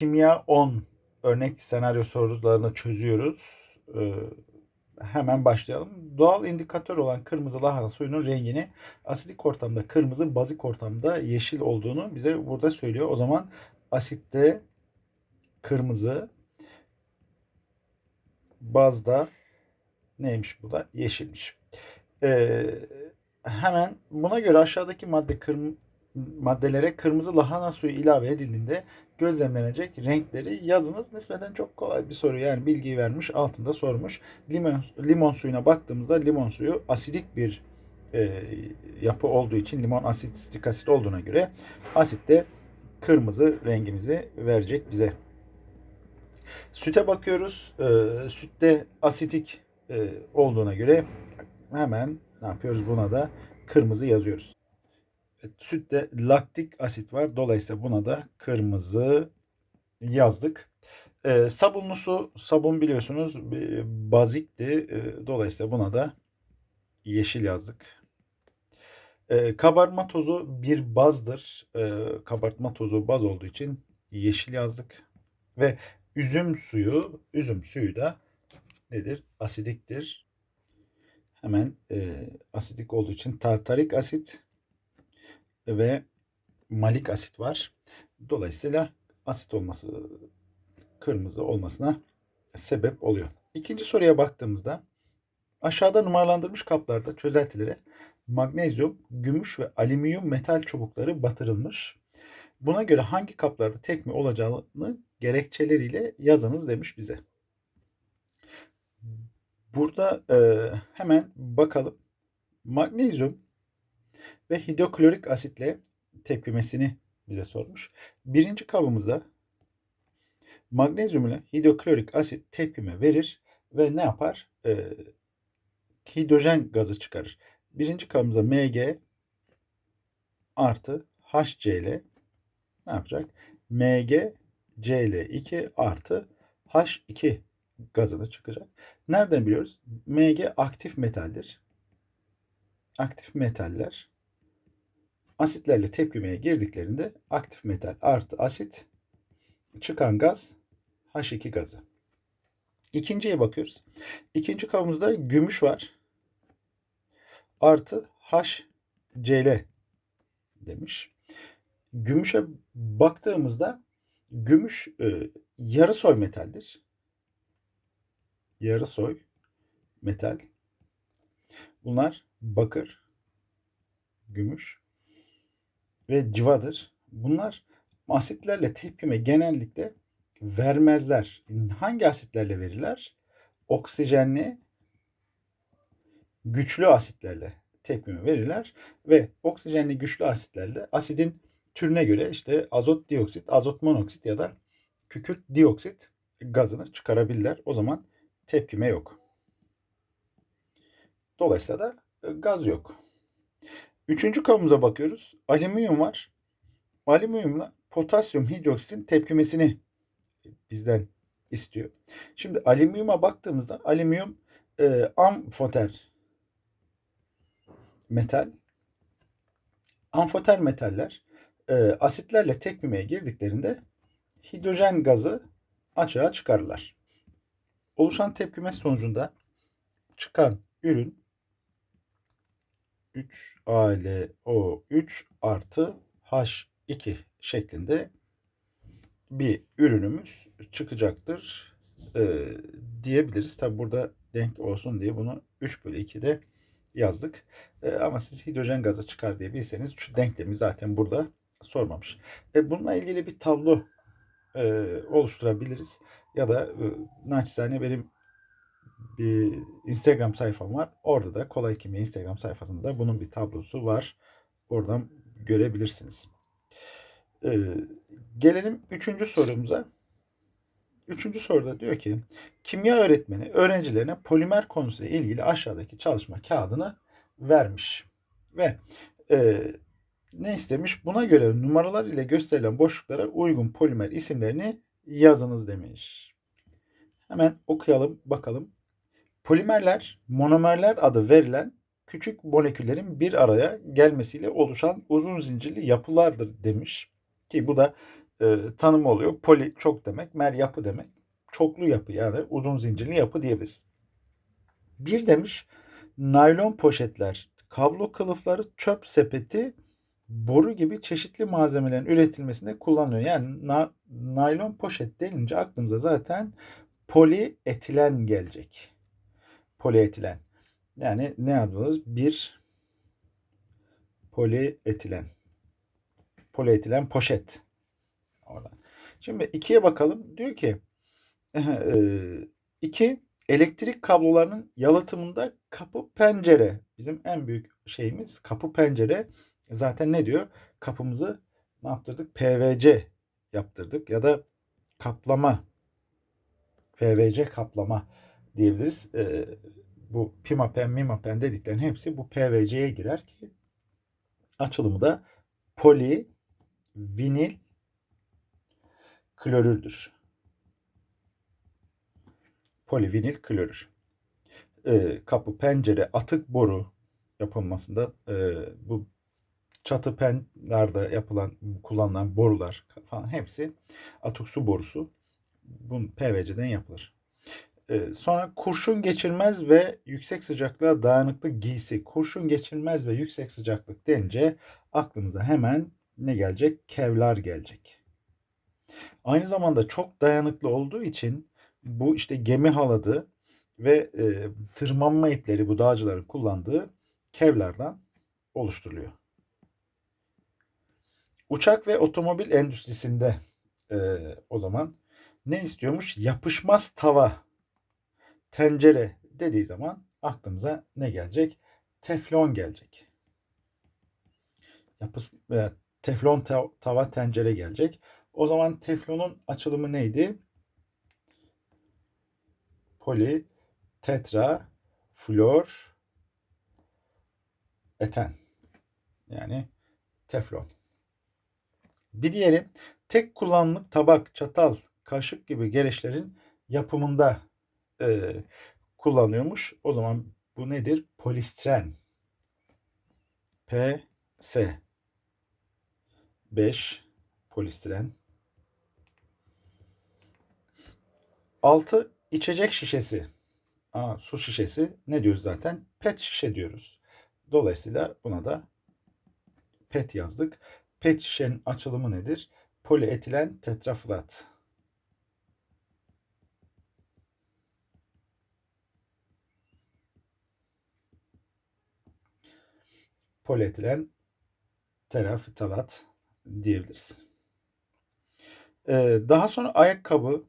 Kimya 10 örnek senaryo sorularını çözüyoruz. Ee, hemen başlayalım. Doğal indikatör olan kırmızı lahana suyunun rengini asidik ortamda kırmızı, bazik ortamda yeşil olduğunu bize burada söylüyor. O zaman asitte kırmızı, bazda neymiş bu da? Yeşilmiş. Ee, hemen buna göre aşağıdaki madde kırm maddelere kırmızı lahana suyu ilave edildiğinde gözlemlenecek renkleri yazınız. Nispeten çok kolay bir soru yani bilgiyi vermiş altında sormuş. Limon, limon suyuna baktığımızda limon suyu asidik bir e, yapı olduğu için limon asitik asit olduğuna göre asit de kırmızı rengimizi verecek bize. Süte bakıyoruz. E, sütte asitik e, olduğuna göre hemen ne yapıyoruz buna da kırmızı yazıyoruz. Sütte laktik asit var. Dolayısıyla buna da kırmızı yazdık. E, sabunlu su, sabun biliyorsunuz bazikti. E, dolayısıyla buna da yeşil yazdık. E, kabartma tozu bir bazdır. E, kabartma tozu baz olduğu için yeşil yazdık. Ve üzüm suyu, üzüm suyu da nedir? Asidiktir. Hemen e, asidik olduğu için tartarik asit ve malik asit var. Dolayısıyla asit olması kırmızı olmasına sebep oluyor. İkinci soruya baktığımızda aşağıda numaralandırılmış kaplarda çözeltilere magnezyum, gümüş ve alüminyum metal çubukları batırılmış. Buna göre hangi kaplarda tekme olacağını gerekçeleriyle yazınız demiş bize. Burada e, hemen bakalım. Magnezyum ve hidroklorik asitle tepkimesini bize sormuş. Birinci kabımızda magnezyum ile hidroklorik asit tepkime verir ve ne yapar? Ee, hidrojen gazı çıkarır. Birinci kabımıza Mg artı HCl ne yapacak? Mg Cl2 artı H2 gazını çıkacak. Nereden biliyoruz? Mg aktif metaldir. Aktif metaller asitlerle tepkimeye girdiklerinde aktif metal artı asit çıkan gaz H2 gazı. İkinciye bakıyoruz. İkinci kabımızda gümüş var. Artı HCl demiş. Gümüşe baktığımızda gümüş e, yarı soy metaldir. Yarı soy metal. Bunlar bakır, gümüş ve civadır. Bunlar asitlerle tepkime genellikle vermezler. Hangi asitlerle verirler? Oksijenli güçlü asitlerle tepkime verirler ve oksijenli güçlü asitlerle asidin türüne göre işte azot dioksit, azot monoksit ya da kükürt dioksit gazını çıkarabilirler. O zaman tepkime yok. Dolayısıyla da gaz yok. Üçüncü kabımıza bakıyoruz. Alüminyum var. Alüminyumla potasyum hidroksitin tepkimesini bizden istiyor. Şimdi alüminyuma baktığımızda alüminyum e, amfoter metal. Amfoter metaller e, asitlerle tepkimeye girdiklerinde hidrojen gazı açığa çıkarırlar. Oluşan tepkime sonucunda çıkan ürün 3AlO3 artı H2 şeklinde bir ürünümüz çıkacaktır e, diyebiliriz. Tabi burada denk olsun diye bunu 3 bölü 2'de yazdık. E, ama siz hidrojen gazı çıkar diye bilseniz şu denklemi zaten burada sormamış. E, bununla ilgili bir tablo e, oluşturabiliriz. Ya da e, naçizane benim bir Instagram sayfam var. Orada da Kolay Kimya Instagram sayfasında bunun bir tablosu var. Oradan görebilirsiniz. Ee, gelelim üçüncü sorumuza. Üçüncü soruda diyor ki kimya öğretmeni öğrencilerine polimer konusuyla ilgili aşağıdaki çalışma kağıdını vermiş. Ve e, ne istemiş? Buna göre numaralar ile gösterilen boşluklara uygun polimer isimlerini yazınız demiş. Hemen okuyalım bakalım. Polimerler, monomerler adı verilen küçük moleküllerin bir araya gelmesiyle oluşan uzun zincirli yapılardır demiş. Ki bu da e, tanımı oluyor. Poli çok demek, mer yapı demek. Çoklu yapı yani uzun zincirli yapı diyebiliriz. Bir demiş naylon poşetler, kablo kılıfları, çöp sepeti, boru gibi çeşitli malzemelerin üretilmesinde kullanılıyor. Yani na- naylon poşet denince aklımıza zaten polietilen gelecek. Polietilen. Yani ne yapıyoruz? Bir polietilen. Polietilen poşet. Oradan. Şimdi ikiye bakalım. Diyor ki iki elektrik kablolarının yalıtımında kapı pencere. Bizim en büyük şeyimiz kapı pencere. Zaten ne diyor? Kapımızı ne yaptırdık? PVC yaptırdık ya da kaplama PVC kaplama diyebiliriz. Eee, bu pimapen, mimapen dediklerin hepsi bu PVC'ye girer ki açılımı da poli vinil klorürdür. Polivinil klorür. Ee, kapı, pencere, atık boru yapılmasında e, bu çatı penlerde yapılan, kullanılan borular falan hepsi atık su borusu. Bu PVC'den yapılır. Ee, sonra kurşun geçirmez ve yüksek sıcaklığa dayanıklı giysi. Kurşun geçirmez ve yüksek sıcaklık denince aklımıza hemen ne gelecek? Kevlar gelecek. Aynı zamanda çok dayanıklı olduğu için bu işte gemi haladı ve e, tırmanma ipleri bu dağcıların kullandığı kevlardan oluşturuluyor. Uçak ve otomobil endüstrisinde e, o zaman ne istiyormuş? Yapışmaz tava, tencere dediği zaman aklımıza ne gelecek? Teflon gelecek. Yapış, e, teflon ta- tava tencere gelecek. O zaman teflonun açılımı neydi? Poli, tetra, flor, eten. Yani teflon. Bir diğeri tek kullanımlık tabak, çatal, kaşık gibi gereçlerin yapımında e, kullanıyormuş. O zaman bu nedir? Polistiren. P, S. 5 polistiren. 6 içecek şişesi. Aa, su şişesi ne diyoruz zaten? Pet şişe diyoruz. Dolayısıyla buna da pet yazdık. Pet şişenin açılımı nedir? Polietilen tetraflat. Polietilen teraftalat diyebiliriz. Ee, daha sonra ayakkabı,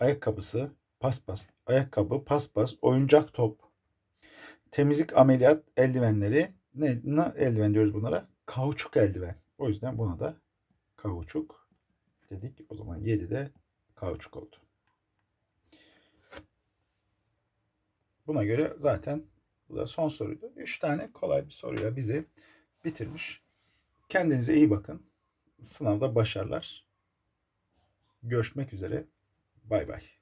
ayakkabısı, paspas, ayakkabı, paspas, oyuncak top, temizlik ameliyat eldivenleri, ne, ne eldiven diyoruz bunlara? Kauçuk eldiven. O yüzden buna da kauçuk dedik. O zaman 7 de kauçuk oldu. Buna göre zaten bu da son soruydu. 3 tane kolay bir soruyla bizi bitirmiş. Kendinize iyi bakın. Sınavda başarılar. Görüşmek üzere. Bay bay.